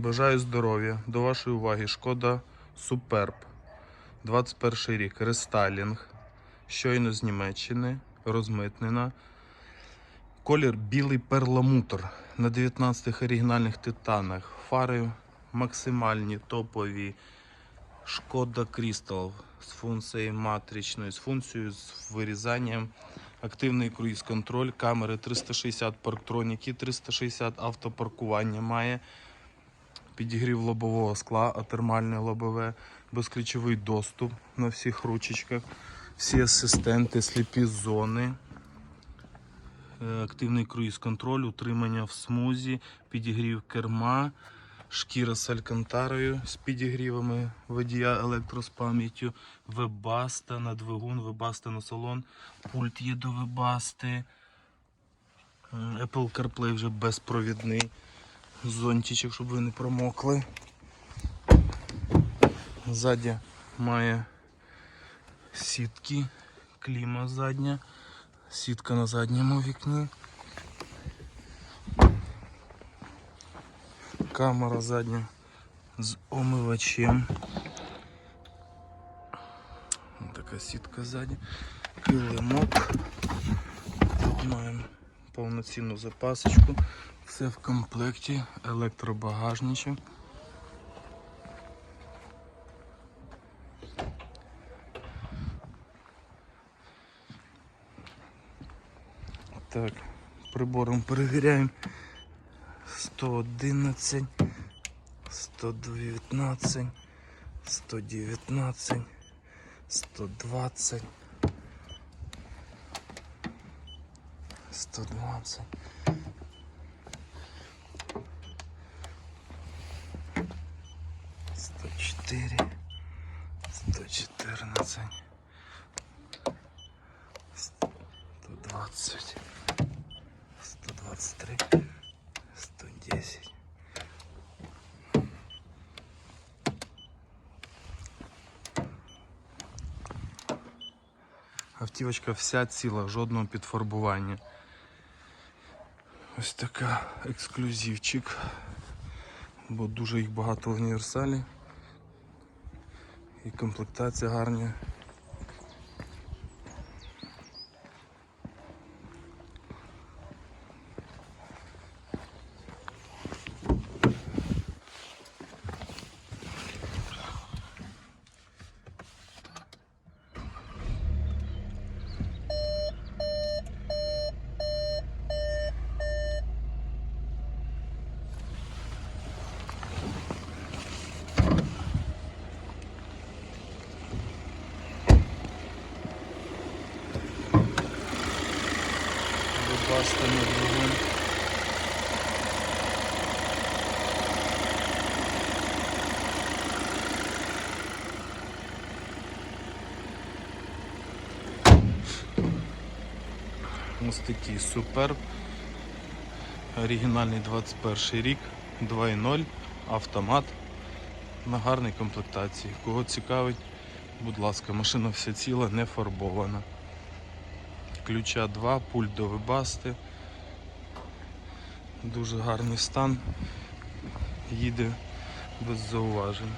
Бажаю здоров'я. До вашої уваги шкода Суперб. 21 рік. Рестайлінг. Щойно з Німеччини. Розмитнена. Колір білий перламутр на 19 оригінальних титанах. Фари максимальні, топові. Шкода Крістал з функцією матричною, з функцією з вирізанням. Активний круїз-контроль, камери 360 парктроніки, 360 автопаркування має. Підігрів лобового скла, атермальне лобове, безключовий доступ на всіх ручечках, всі асистенти, сліпі зони, е, активний круїз-контроль, утримання в смузі, підігрів керма, шкіра з алькантарою з підігрівами водія електро з пам'яттю, вебаста на двигун, вебаста на салон, пульт є до вебасти, е, Apple CarPlay вже безпровідний зонтичок, щоб ви не промокли. Ззаді має сітки, кліма задня, сітка на задньому вікні. Камера задня з омивачем. Така сітка ззаді. Килимок. Тут маємо повноцінну запасочку. Все в комплекті, електробагажничок. Так, прибором перевіряємо. 111, 119, 119, 120, 120. Сто четыре, сто четырнадцать, сто двадцать, сто двадцать три, сто десять. Автівочка вся ціла, жодного підфарбування. Ось така ексклюзивчик бо дуже їх багато в універсалі. І комплектація гарна. Вибаста на. Ось такий супер. Оригінальний 21 рік, 2.0, автомат на гарній комплектації. Кого цікавить, будь ласка, машина вся ціла, не фарбована. Ключа 2, пульт до вибасти. Дуже гарний стан. Їде без зауважень.